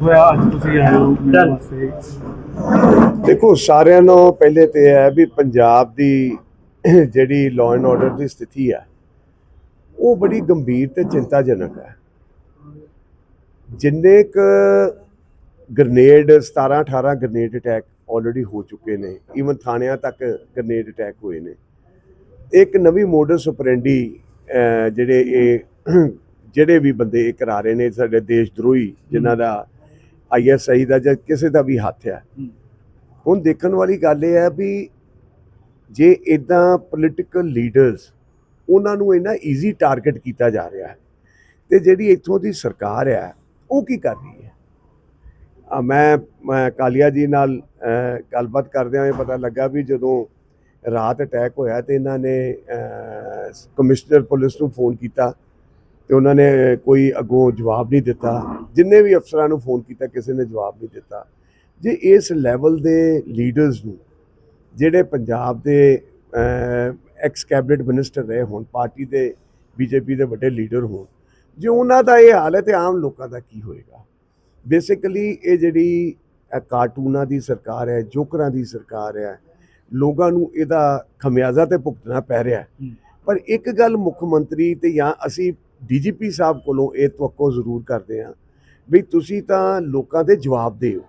ਹੋਇਆ ਅੱਜ ਤੁਸੀਂ ਆਏ ਹੋ ਮੇਰੇ ਵਾਸਤੇ। ਦੇਖੋ ਸਾਰਿਆਂ ਨੂੰ ਪਹਿਲੇ ਤੇ ਇਹ ਹੈ ਵੀ ਪੰਜਾਬ ਦੀ ਜਿਹੜੀ ਲਾਅ ਐਂਡ ਆਰਡਰ ਦੀ ਸਥਿਤੀ ਹੈ ਉਹ ਬੜੀ ਗੰਭੀਰ ਤੇ ਚਿੰਤਾਜਨਕ ਹੈ। ਜਿੰਨੇ ਕ ਗ੍ਰਨੇਡ 17 18 ਗ੍ਰਨੇਡ ਅਟੈਕ ਆਲਰੇਡੀ ਹੋ ਚੁੱਕੇ ਨੇ ਈਵਨ ਥਾਣਿਆਂ ਤੱਕ ਗ੍ਰਨੇਡ ਅਟੈਕ ਹੋਏ ਨੇ। ਇੱਕ ਨਵੀਂ ਮੋਡਸ ਆਪਰੈਂਡੀ ਜਿਹੜੇ ਇਹ ਜਿਹੜੇ ਵੀ ਇਹ ਕਰਾ ਰਹੇ ਨੇ ਸਾਡੇ ਦੇਸ਼ ਦਰੋਹੀ ਜਿਨ੍ਹਾਂ ਦਾ ਆਈਐਸਆਈ ਦਾ ਜਾਂ ਕਿਸੇ ਦਾ ਵੀ ਹੱਥ ਹੈ। ਹੁਣ ਦੇਖਣ ਵਾਲੀ ਗੱਲ ਇਹ ਹੈ ਵੀ ਜੇ ਇਦਾਂ ਪੋਲੀਟੀਕਲ ਲੀਡਰਸ ਉਹਨਾਂ ਨੂੰ ਇਹਨਾਂ ਈਜ਼ੀ ਟਾਰਗੇਟ ਕੀਤਾ ਜਾ ਰਿਹਾ ਹੈ ਤੇ ਜਿਹੜੀ ਇੱਥੋਂ ਦੀ ਸਰਕਾਰ ਹੈ ਉਹ ਕੀ ਕਰ ਰਹੀ ਹੈ? ਆ ਮੈਂ ਕਾਲੀਆ ਜੀ ਨਾਲ ਗੱਲਬਾਤ ਕਰਦਿਆਂ ਇਹ ਪਤਾ ਲੱਗਾ ਵੀ ਜਦੋਂ ਰਾਤ ਅਟੈਕ ਹੋਇਆ ਤੇ ਇਹਨਾਂ ਨੇ ਕਮਿਸ਼ਨਰ ਪੁਲਿਸ ਨੂੰ ਫੋਨ ਕੀਤਾ ਤੇ ਉਹਨਾਂ ਨੇ ਕੋਈ ਅੱਗੋਂ ਜਵਾਬ ਨਹੀਂ ਦਿੱਤਾ। ਜਿੰਨੇ ਵੀ ਅਫਸਰਾਂ ਨੂੰ ਫੋਨ ਕੀਤਾ ਕਿਸੇ ਨੇ ਜਵਾਬ ਨਹੀਂ ਦਿੱਤਾ। ਜੇ ਇਸ ਲੈਵਲ ਦੇ ਲੀਡਰਸ ਨੂੰ ਜਿਹੜੇ ਪੰਜਾਬ ਦੇ ਐਕਸ ਕੈਬਨਿਟ ਮਿਨਿਸਟਰ ਰਹੇ ਹੋਣ ਪਾਰਟੀ ਦੇ ਬੀਜੇਪੀ ਦੇ ਵੱਡੇ ਲੀਡਰ ਹੋਣ ਜੇ ਉਹਨਾਂ ਦਾ ਇਹ ਹਾਲ ਹੈ ਤੇ ਆਮ ਲੋਕਾਂ ਦਾ ਕੀ ਹੋਏਗਾ? ਬੇਸਿਕਲੀ ਇਹ ਜਿਹੜੀ ਕਾਰਟੂਨਾਂ ਦੀ ਸਰਕਾਰ ਹੈ ਜੋਕਰਾਂ ਦੀ ਸਰਕਾਰ ਹੈ ਲੋਕਾਂ ਨੂੰ ਇਹਦਾ ਖਮਿਆਜ਼ਾ ਤੇ ਭੁਗਤਣਾ ਪੈ ਰਿਹਾ। ਪਰ ਇੱਕ ਗੱਲ ਮੁੱਖ ਮੰਤਰੀ ਤੇ ਜਾਂ ਅਸੀਂ ਡੀਜੀਪੀ ਸਾਹਿਬ ਕੋਲੋਂ ਇਹ ਤਵੱਕੋ ਜ਼ਰੂਰ ਕਰਦੇ ਹਾਂ ਵੀ ਤੁਸੀਂ ਤਾਂ ਲੋਕਾਂ ਦੇ ਜਵਾਬ ਦਿਓ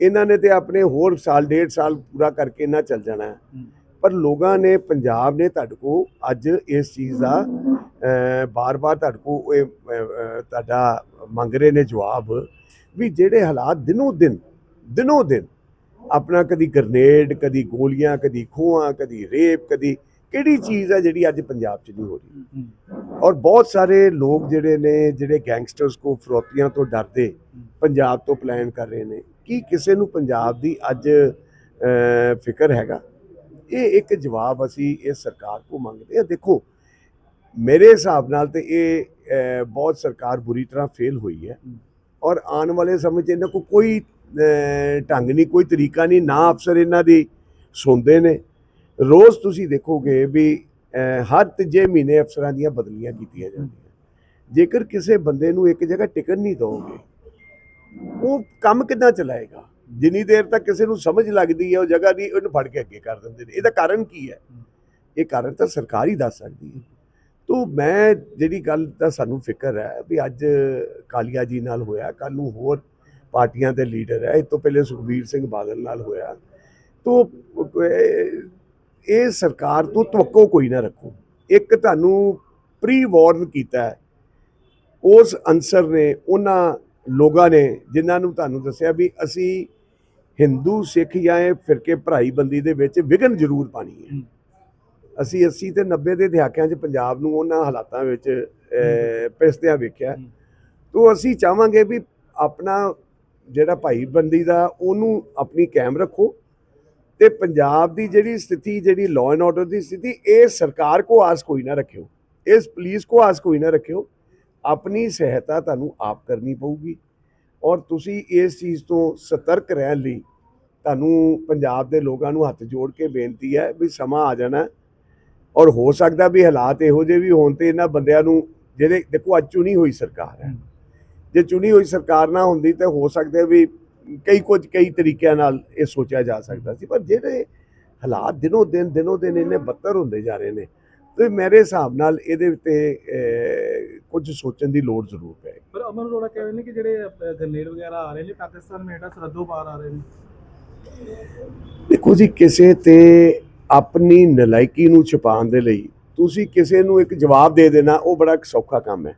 ਇਹਨਾਂ ਨੇ ਤੇ ਆਪਣੇ ਹੋਰ ਸਾਲ ਡੇਢ ਸਾਲ ਪੂਰਾ ਕਰਕੇ ਨਾ ਚੱਲ ਜਾਣਾ। ਪਰ ਲੋਕਾਂ ਨੇ ਪੰਜਾਬ ਨੇ ਤੁਹਾਡੇ ਕੋ ਅੱਜ ਇਸ ਚੀਜ਼ ਦਾ ਬਾਰ-ਬਾਰ ਤੁਹਾਡੇ ਕੋ ਇਹ ਤੁਹਾਡਾ ਮੰਗ ਰਹੇ ਨੇ ਜਵਾਬ ਵੀ ਜਿਹੜੇ ਹਾਲਾਤ ਦਿਨੋਂ ਦਿਨ ਦਿਨੋਂ ਦਿਨ ਆਪਣਾ ਕਦੀ ਗ੍ਰਨੇਡ ਕਦੀ ਗੋਲੀਆਂ ਕਦੀ ਖੋਹਾਂ ਕਦੀ ਰੇਪ ਕਦੀ ਕਿਹੜੀ ਚੀਜ਼ ਹੈ ਜਿਹੜੀ ਅੱਜ ਪੰਜਾਬ 'ਚ ਨਹੀਂ ਹੋ ਰਹੀ? ਔਰ ਬਹੁਤ ਸਾਰੇ ਲੋਕ ਜਿਹੜੇ ਨੇ ਜਿਹੜੇ ਗੈਂਗਸਟਰਸ ਕੋ ਫਰੋਤੀਆਂ ਤੋਂ ਡਰਦੇ ਪੰਜਾਬ ਤੋਂ ਪਲਾਨ ਕਰ ਰਹੇ ਨੇ ਕੀ ਕਿਸੇ ਨੂੰ ਪੰਜਾਬ ਦੀ ਅੱਜ ਫਿਕਰ ਹੈਗਾ? ਇਹ ਇੱਕ ਜਵਾਬ ਅਸੀਂ ਇਸ ਸਰਕਾਰ ਕੋ ਮੰਗਦੇ ਹਾਂ। ਦੇਖੋ ਮੇਰੇ ਹਿਸਾਬ ਨਾਲ ਤੇ ਇਹ ਬਹੁਤ ਸਰਕਾਰ ਬੁਰੀ ਤਰ੍ਹਾਂ ਫੇਲ ਹੋਈ ਹੈ। ਔਰ ਆਉਣ ਵਾਲੇ ਸਮੇਂ 'ਚ ਇਹਨਾਂ ਕੋ ਕੋਈ ਢੰਗ ਨਹੀਂ ਕੋਈ ਤਰੀਕਾ ਨਹੀਂ ਨਾ ਅਫਸਰ ਇਹਨਾਂ ਦੀ ਸੁਣਦੇ ਨੇ। ਰੋਜ਼ ਤੁਸੀਂ ਦੇਖੋਗੇ ਵੀ ਹਰ ਤੀਜੇ ਮਹੀਨੇ ਅਫਸਰਾਂ ਦੀਆਂ ਬਦਲੀਆਂ ਕੀਤੀਆਂ ਜਾਂਦੀਆਂ। ਜੇਕਰ ਕਿਸੇ ਬੰਦੇ ਨੂੰ ਇੱਕ ਜਗ੍ਹਾ ਟਿਕਣ ਨਹੀਂ ਦੋਗੇ ਉਹ ਕੰਮ ਕਿੱਦਾਂ ਚਲਾਏਗਾ? ਜਿੰਨੀ ਦੇਰ ਤੱਕ ਕਿਸੇ ਨੂੰ ਸਮਝ ਲੱਗਦੀ ਹੈ, ਉਹ ਜਗ੍ਹਾ ਦੀ ਉਹਨੂੰ ਫੜ ਕੇ ਅੱਗੇ ਕਰ ਦਿੰਦੇ ਨੇ। ਇਹਦਾ ਕਾਰਨ ਕੀ ਹੈ? ਇਹ ਕਾਰਨ ਤਾਂ ਸਰਕਾਰ ਹੀ ਦੱਸ ਸਕਦੀ ਹੈ। ਤੋ ਮੈਂ ਜਿਹੜੀ ਗੱਲ ਦਾ ਸਾਨੂੰ ਫਿਕਰ ਹੈ ਵੀ ਅੱਜ ਕਾਲੀਆ ਜੀ ਨਾਲ ਹੋਇਆ ਕੱਲ ਨੂੰ ਹੋਰ ਪਾਰਟੀਆਂ ਦੇ ਲੀਡਰ ਹੈ। ਇਹ ਤੋਂ ਪਹਿਲੇ ਸੁਖਬੀਰ ਸਿੰਘ ਬਾਦਲ ਨਾਲ ਹੋਇਆ। ਤੋ ਇਹ ਸਰਕਾਰ ਤੋਂ ਤਵੱਕੋ ਕੋਈ ਨਾ ਰੱਖੋ। ਇੱਕ ਤੁਹਾਨੂੰ ਪ੍ਰੀ ਵਾਰਨ ਕੀਤਾ ਹੈ। ਉਸ ਅਨਸਰ ਨੇ ਉਹਨਾਂ ਲੋਕਾਂ ਨੇ ਜਿਨ੍ਹਾਂ ਨੂੰ ਤੁਹਾਨੂੰ ਦੱਸਿਆ ਵੀ ਅਸੀਂ ਹਿੰਦੂ ਸਿੱਖ ਜਾਂ ਫਿਰਕੇ ਭਰਾਈ ਬੰਦੀ ਦੇ ਵਿੱਚ ਵਿਗਨ ਜ਼ਰੂਰ ਪਾਣੀ ਹੈ। ਅਸੀਂ 80 ਤੇ 90 ਦੇ ਦਹਾਕਿਆਂ 'ਚ ਪੰਜਾਬ ਨੂੰ ਉਹਨਾਂ ਹਾਲਾਤਾਂ ਵਿੱਚ ਅਹ, ਪਿਸਦਿਆਂ ਵੇਖਿਆ। ਤੋਂ ਅਸੀਂ ਚਾਹਾਂਗੇ ਵੀ ਆਪਣਾ ਜਿਹੜਾ ਭਾਈ ਬੰਦੀ ਦਾ ਉਹਨੂੰ ਆਪਣੀ ਕਾਇਮ ਰੱਖੋ। ਤੇ ਪੰਜਾਬ ਦੀ ਜਿਹੜੀ ਸਥਿਤੀ ਜਿਹੜੀ ਲਾਅ ਐਂਡ ਆਰਡਰ ਦੀ ਸਥਿਤੀ ਇਹ ਸਰਕਾਰ ਕੋ ਆਸ ਕੋਈ ਨਾ ਰੱਖਿਓ। ਇਸ ਪੁਲਿਸ ਕੋ ਆਸ ਕੋਈ ਨਾ ਰੱਖਿਓ। ਆਪਣੀ ਸਹਾਇਤਾ ਤੁਹਾਨੂੰ ਆਪ ਕਰਨੀ ਪਊਗੀ। ਔਰ ਤੁਸੀਂ ਇਸ ਚੀਜ਼ ਤੋਂ ਸਤਰਕ ਰਹਿਣ ਲਈ ਤੁਹਾਨੂੰ ਪੰਜਾਬ ਦੇ ਲੋਕਾਂ ਨੂੰ ਹੱਥ ਜੋੜ ਕੇ ਬੇਨਤੀ ਹੈ ਵੀ ਸਮਾਂ ਆ ਜਾਣਾ। ਔਰ ਹੋ ਸਕਦਾ ਵੀ ਹਾਲਾਤ ਇਹੋ ਜਿਹੇ ਵੀ ਹੋਣ ਤੇ ਇਹਨਾਂ ਬੰਦਿਆਂ ਨੂੰ ਜਿਹੜੇ ਦੇਖੋ ਅੱਜ ਚੁਣੀ ਹੋਈ ਸਰਕਾਰ ਹੈ। ਜੇ ਚੁਣੀ ਹੋਈ ਸਰਕਾਰ ਨਾ ਹੁੰਦੀ ਤੇ ਹੋ ਸਕਦਾ ਵੀ ਕਈ ਕੁਝ ਕਈ ਤਰੀਕਿਆਂ ਨਾਲ ਇਹ ਸੋਚਿਆ ਜਾ ਸਕਦਾ ਸੀ। ਪਰ ਜਿਹੜੇ ਹਾਲਾਤ ਦਿਨੋਂ ਦਿਨ ਦਿਨੋਂ ਦਿਨ ਇਹਨੇ ਬੱਤਰ ਹੁੰਦੇ ਜਾ ਰਹੇ ਨੇ ਤੇ ਮੇਰੇ ਹਿਸਾਬ ਨਾਲ ਇਹਦੇ ਉੱਤੇ ਕੁਝ ਸੋਚਣ ਦੀ ਲੋੜ ਜ਼ਰੂਰ ਪਏ ਪਰ ਅਮਰ ਅਰੋੜਾ ਕਹਿ ਰਹੇ ਨੇ ਕਿ ਜਿਹੜੇ ਗ੍ਰਨੇਡ ਵਗੈਰਾ ਆ ਰਹੇ ਨੇ ਪਾਕਿਸਤਾਨ ਮੇਟਾ ਸਰਹੱਦੋਂ ਪਾਰ ਆ ਰਹੇ ਨੇ। ਦੇਖੋ ਜੀ ਕਿਸੇ ਤੇ ਆਪਣੀ ਨਲਾਇਕੀ ਨੂੰ ਛੁਪਾਉਣ ਦੇ ਲਈ ਤੁਸੀਂ ਕਿਸੇ ਨੂੰ ਇੱਕ ਜਵਾਬ ਦੇ ਦੇਣਾ ਉਹ ਬੜਾ ਸੌਖਾ ਕੰਮ ਹੈ।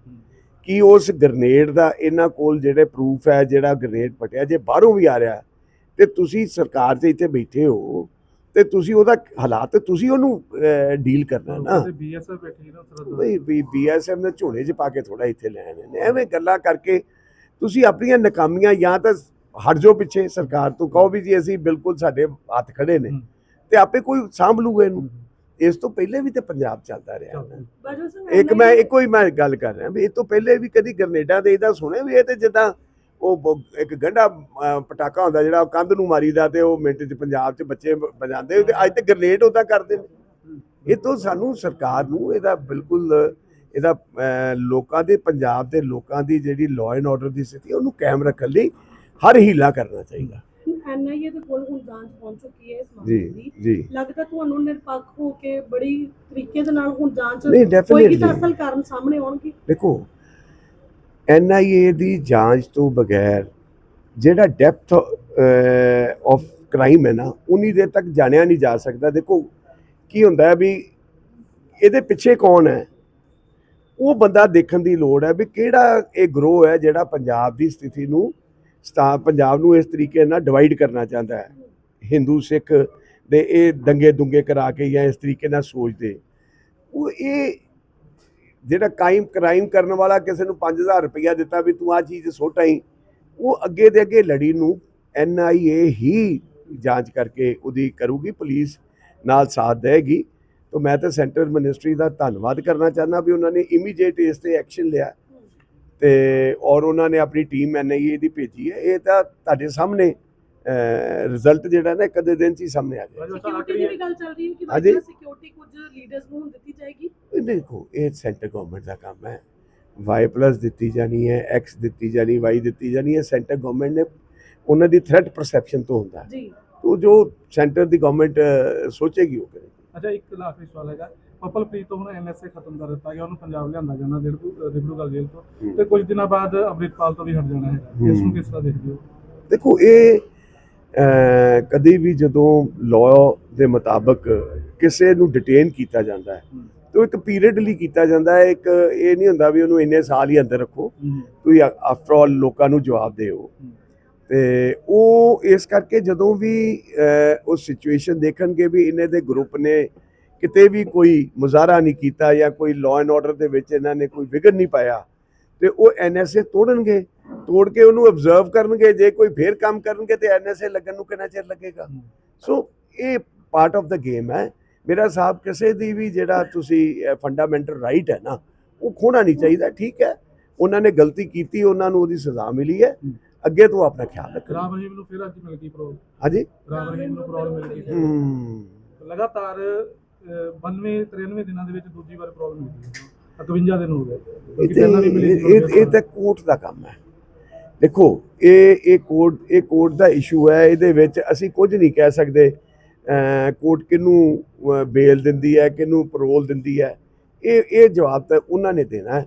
ਕਿ ਉਸ ਗ੍ਰਨੇਡ ਦਾ ਇਹਨਾਂ ਕੋਲ ਜਿਹੜੇ ਪ੍ਰੂਫ ਹੈ ਜਿਹੜਾ ਗ੍ਰਨੇਡ ਪਟਿਆ ਜੇ ਬਾਹਰੋਂ ਵੀ ਆ ਰਿਹਾ ਤੇ ਤੁਸੀਂ ਸਰਕਾਰ 'ਚ ਇੱਥੇ ਬੈਠੇ ਹੋ ਤੇ ਤੁਸੀਂ ਉਹਦਾ ਹਾਲਾਤ ਤੁਸੀਂ ਉਹਨੂੰ ਡੀਲ ਕਰਨਾ ਨਾ। ਬੀਐਸਐਫ ਬੈਠੀ ਨਾ ਬਈ ਬੀਐਸਐਮ ਨੇ ਝੋਲੇ 'ਚ ਪਾ ਕੇ ਥੋੜਾ ਇੱਥੇ ਲੈ ਆਣੇ ਨੇ। ਐਵੇਂ ਗੱਲਾਂ ਕਰਕੇ ਤੁਸੀਂ ਆਪਣੀਆਂ ਨਕਾਮੀਆਂ ਜਾਂ ਤਾਂ ਹਟ ਜਾਓ ਪਿੱਛੇ ਸਰਕਾਰ ਤੋਂ ਕਹੋ ਵੀ ਜੀ ਅਸੀਂ ਬਿਲਕੁਲ ਸਾਡੇ ਹੱਥ ਖੜੇ ਨੇ। ਤੇ ਆਪੇ ਕੋਈ ਸਾਂਭ ਲੂਗਾ ਇਹਨੂੰ। ਇਸ ਤੋਂ ਪਹਿਲੇ ਵੀ ਤੇ ਪੰਜਾਬ ਚੱਲਦਾ ਰਿਹਾ। ਇੱਕ ਮੈਂ ਇੱਕੋ ਹੀ ਮੈਂ ਗੱਲ ਕਰ ਰਿਹਾ ਵੀ ਇਹ ਤੋਂ ਪਹਿਲੇ ਵੀ ਕਦੀ ਗ੍ਰਨੇਡਾਂ ਦੇ ਇਹਦਾ ਸੁਣਿਆ ਵੀ ਇਹ ਤੇ ਜਿੱਦਾਂ ਉਹ ਇੱਕ ਗੰਢਾ ਪਟਾਕਾ ਹੁੰਦਾ ਜਿਹੜਾ ਉਹ ਕੰਧ ਨੂੰ ਮਾਰੀਦਾ ਤੇ ਉਹ ਮਿੰਟ 'ਚ ਪੰਜਾਬ 'ਚ ਬੱਚੇ ਵਜਾਉਂਦੇ ਤੇ ਅੱਜ ਤੇ ਗ੍ਰਨੇਡ ਉਹਦਾ ਕਰਦੇ ਨੇ। ਇਹ ਤੋਂ ਸਾਨੂੰ ਸਰਕਾਰ ਨੂੰ ਇਹਦਾ ਬਿਲਕੁਲ ਇਹਦਾ ਲੋਕਾਂ ਦੇ ਪੰਜਾਬ ਦੇ ਲੋਕਾਂ ਦੀ ਜਿਹੜੀ ਲਾਅ ਐਂਡ ਆਰਡਰ ਦੀ ਸਥਿਤੀ ਉਹਨੂੰ ਕਾਇਮ ਰੱਖਣ ਲਈ ਹਰ ਹੀਲਾ ਕਰਨਾ ਚਾਹੀਦਾ। ਐਨਆਈਏ ਦੇ ਕੋਲ ਹੁਣ ਜਾਂਚ ਪਹੁੰਚ ਚੁੱਕੀ ਹੈ ਇਸ ਮਾਮਲੇ ਜੀ ਦੀ। ਜੀ। ਲੱਗਦਾ ਤੁਹਾਨੂੰ ਨਿਰਪੱਖ ਹੋ ਕੇ ਬੜੀ ਤਰੀਕੇ ਦੇ ਨਾਲ ਹੁਣ ਜਾਂਚ ਨਹੀਂ ਹੋਏਗੀ ਤਾਂ ਡੈਫੀਨਿਟਲੀ ਅਸਲ ਕਾਰਨ ਸਾਹਮਣੇ ਆਉਣਗੇ। ਦੇਖੋ ਐਨਆਈਏ ਦੀ ਜਾਂਚ ਤੋਂ ਬਗੈਰ ਜਿਹੜਾ ਡੈਪਥ ਆਫ ਕ੍ਰਾਈਮ ਹੈ ਨਾ ਉਨੀ ਦੇਰ ਤੱਕ ਜਾਣਿਆ ਨਹੀਂ ਜਾ ਸਕਦਾ। ਦੇਖੋ ਕੀ ਹੁੰਦਾ ਹੈ ਵੀ ਇਹਦੇ ਪਿੱਛੇ ਕੌਣ ਹੈ? ਉਹ ਬੰਦਾ ਦੇਖਣ ਦੀ ਲੋੜ ਹੈ ਵੀ ਕਿਹੜਾ ਇਹ ਗਰੋਹ ਹੈ ਜਿਹੜਾ ਪੰਜਾਬ ਦੀ ਸਥਿਤੀ ਨੂੰ ਸਤਾ ਪੰਜਾਬ ਨੂੰ ਇਸ ਤਰੀਕੇ ਨਾਲ ਡਿਵਾਈਡ ਕਰਨਾ ਚਾਹੁੰਦਾ ਹੈ। ਹਿੰਦੂ, ਸਿੱਖ ਦੇ ਇਹ ਦੰਗੇ ਦੁੰਗੇ ਕਰਾ ਕੇ ਜਾਂ ਇਸ ਤਰੀਕੇ ਨਾਲ ਸੋਚਦੇ। ਉਹ ਇਹ ਜਿਹੜਾ ਕਾਇਮ, ਕ੍ਰਾਈਮ ਕਰਨ ਵਾਲਾ ਕਿਸੇ ਨੂੰ 5000 ਰੁਪਇਆ ਦਿੱਤਾ ਵੀ ਤੂੰ ਆ ਚੀਜ਼ ਸੁੱਟ ਆਈ, ਉਹ ਅੱਗੇ ਦੇ ਅੱਗੇ ਲੜੀ ਨੂੰ ਐਨਆਈਏ ਹੀ ਜਾਂਚ ਕਰਕੇ ਉਹਦੀ ਕਰੂਗੀ, ਪੁਲਿਸ ਨਾਲ ਸਾਥ ਦੇਗੀ ਤਾਂ ਮੈਂ ਤਾਂ ਸੈਂਟਰ ਮਿਨਿਸਟਰੀ ਦਾ ਧੰਨਵਾਦ ਕਰਨਾ ਚਾਹੁੰਦਾ ਵੀ ਉਹਨਾਂ ਨੇ ਇਮੀਡੀਏਟ ਇਸ ਤੇ ਐਕਸ਼ਨ ਲਿਆ। ਤੇ ਔਰ ਉਹਨਾਂ ਨੇ ਆਪਣੀ ਟੀਮ ਐਨਆਈਏ ਦੀ ਭੇਜੀ ਹੈ। ਇਹ ਤਾਂ ਤੁਹਾਡੇ ਸਾਹਮਣੇ ਰਿਜ਼ਲਟ ਜਿਹੜਾ ਨਾ ਕਦੇ ਦਿਨ ਚ ਹੀ ਸਾਹਮਣੇ ਆ ਜਾਏਗਾ। ਰਾਜੂ ਸਿਕਿਉਰਿਟੀ ਆਖਰੀ ਦੀ ਵੀ ਗੱਲ ਚੱਲ ਰਹੀ ਹੈ ਕਿ ਹਾਂਜੀ। ਵਾਈਸ ਸਿਕਿਉਰਿਟੀ ਕੁਝ ਲੀਡਰਸ ਨੂੰ ਹੁਣ ਦਿੱਤੀ ਜਾਏਗੀ? ਦੇਖੋ ਇਹ ਸੈਂਟਰ ਗਵਰਨਮੈਂਟ ਦਾ ਕੰਮ ਹੈ। ਵਾਈ ਪਲੱਸ ਦਿੱਤੀ ਜਾਣੀ ਹੈ ਐਕਸ ਦਿੱਤੀ ਜਾਣੀ ਵਾਈ ਦਿੱਤੀ ਜਾਣੀ ਹੈ। ਸੈਂਟਰ ਗਵਰਨਮੈਂਟ ਨੇ ਉਹਨਾਂ ਦੀ ਥ੍ਰੈਟ ਪਰਸੈਪਸ਼ਨ ਤੋਂ ਹੁੰਦਾ ਹੈ। ਜੀ। ਤੋ ਜੋ ਸੈਂਟਰ ਦੀ ਗਵਰਨਮੈਂਟ ਸੋਚੇਗੀ ਉਹ ਕਰੇਗੀ ਅੱਛਾ ਇੱਕ ਲਾਸਟ ਸਵਾਲ ਹੈਗਾ। ਪਰਪਲ ਪ੍ਰੀਤ ਤੋਂ ਹੁਣ ਐਨਐਸਏ ਖਤਮ ਕਰ ਦਿੱਤਾ ਗਿਆ ਉਹਨੂੰ ਪੰਜਾਬ ਲਿਆਂਦਾ ਜਾਣਾ ਡਿਬਰੂ ਡਿਬਰੂਗੜ੍ਹ ਜੇਲ੍ਹ ਤੋਂ। ਹੂੰ। ਤੇ ਕੁਝ ਦਿਨਾਂ ਬਾਅਦ ਅੰਮ੍ਰਿਤਪਾਲ ਤੋਂ ਵੀ ਹਟ ਜਾਣਾ ਹੈਗਾ। ਇਸ ਨੂੰ ਕਿਸ ਤਰ੍ਹਾਂ ਦੇਖਦੇ ਹੋ? ਦੇਖੋ ਇਹ ਕਦੀ ਵੀ ਜਦੋਂ ਲਾਅ ਦੇ ਮੁਤਾਬਕ ਕਿਸੇ ਨੂੰ ਡਿਟੇਨ ਕੀਤਾ ਜਾਂਦਾ ਹੈ ਹੂੰ। ਤਾਂ ਇੱਕ ਪੀਰੀਅਡ ਲਈ ਕੀਤਾ ਜਾਂਦਾ ਹੈ ਇੱਕ ਇਹ ਨਹੀਂ ਹੁੰਦਾ ਵੀ ਉਹਨੂੰ ਇੰਨੇ ਸਾਲ ਹੀ ਅੰਦਰ ਰੱਖੋ ਤੁਸੀਂ ਆਫਟਰ ਆਲ ਲੋਕਾਂ ਨੂੰ ਜਵਾਬ ਦਿਓ। ਤੇ ਉਹ ਇਸ ਕਰਕੇ ਜਦੋਂ ਵੀ ਉਹ ਸਿਚੁਏਸ਼ਨ ਦੇਖਣਗੇ ਵੀ ਇਹਨੇ ਦੇ ਗਰੁੱਪ ਨੇ ਕਿਤੇ ਵੀ ਕੋਈ ਮੁਜ਼ਾਹਰਾ ਨਹੀਂ ਕੀਤਾ ਜਾਂ ਕੋਈ ਲਾਅ ਐਂਡ ਆਰਡਰ ਦੇ ਵਿੱਚ ਇਹਨਾਂ ਨੇ ਕੋਈ ਵਿਗੜ ਨਹੀਂ ਪਾਇਆ ਤੇ ਉਹ ਐਨਐਸਏ ਤੋੜਨਗੇ ਤੋੜ ਕੇ ਉਹਨੂੰ ਅਬਜ਼ਰਵ ਕਰਨਗੇ ਜੇ ਕੋਈ ਫੇਰ ਕੰਮ ਕਰਨਗੇ ਤੇ ਐਨਐਸਏ ਲੱਗਣ ਨੂੰ ਕਿੰਨਾ ਚਿਰ ਲੱਗੇਗਾ। ਸੋ ਇਹ ਪਾਰਟ ਆਫ ਦਾ ਗੇਮ ਹੈ। ਮੇਰਾ ਸਾਹਿਬ ਕਿਸੇ ਦੀ ਵੀ ਜਿਹੜਾ ਤੁਸੀਂ ਫੰਡਾਮੈਂਟਲ ਰਾਈਟ ਹੈ ਨਾ ਉਹ ਖੋਣਾ ਨਹੀਂ ਚਾਹੀਦਾ ਠੀਕ ਹੈ? ਉਹਨਾਂ ਨੇ ਗਲਤੀ ਕੀਤੀ ਉਹਨਾਂ ਨੂੰ ਉਹਦੀ ਸਜ਼ਾ ਮਿਲੀ ਹੈ। ਅੱਗੇ ਤੋਂ ਆਪਣਾ ਖਿਆਲ ਰੱਖਣਾ ਰਾਮ ਰਹੀਮ ਨੂੰ ਫਿਰ ਅੱਜ ਮਿਲ ਗਈ ਪ੍ਰੋਲ ਹਾਂਜੀ? ਰਾਮ ਰਹੀਮ ਨੂੰ ਪ੍ਰੋਲ ਮਿਲ ਗਈ ਲਗਾਤਾਰ 92 93 ਦਿਨਾਂ ਦੇ ਵਿੱਚ ਦੂਜੀ ਵਾਰ ਪ੍ਰੋਬਲਮ ਮਿਲ ਗਈ 51 ਦਿਨ ਹੋ ਗਏ। ਇਹ ਕਿਉਂਕਿ ਤੇ ਪਹਿਲਾਂ ਵੀ ਮਿਲੀ ਸੀ ਇਹ ਇਹ ਤਾਂ ਕੋਰਟ ਦਾ ਕੰਮ ਹੈ। ਦੇਖੋ ਇਹ ਇਹ ਕੋਰਟ ਇਹ ਕੋਰਟ ਦਾ ਇਸ਼ੂ ਹੈ। ਇਹਦੇ ਵਿੱਚ ਅਸੀਂ ਕੁਝ ਨਹੀਂ ਕਹਿ ਸਕਦੇ। ਕੋਰਟ ਕਿਹਨੂੰ ਬੇਲ ਦਿੰਦੀ ਹੈ ਕਿਹਨੂੰ ਪਰੋਲ ਦਿੰਦੀ ਹੈ। ਇਹ ਇਹ ਜਵਾਬ ਤਾਂ ਉਹਨਾਂ ਨੇ ਦੇਣਾ ਹੈ।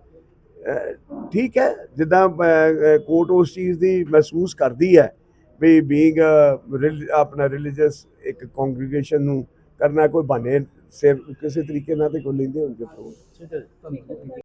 ਠੀਕ ਹੈ। ਜਿੱਦਾਂ ਕੋਰਟ ਉਸ ਚੀਜ਼ ਦੀ ਮਹਿਸੂਸ ਕਰਦੀ ਹੈ ਵੀ ਬੀਇੰਗ ਆਪਣਾ ਰਿਲੀਜੀਅਸ ਇੱਕ ਕੰਗਰੀਗੇਸ਼ਨ ਨੂੰ ਕਰਨਾ ਕੋਈ ਬਹਾਨੇ ਸਿਰ ਕਿਸੇ ਤਰੀਕੇ ਨਾਲ ਤੇ ਕੋਈ ਲੈਂਦੇ ਹੋਣਗੇ parole।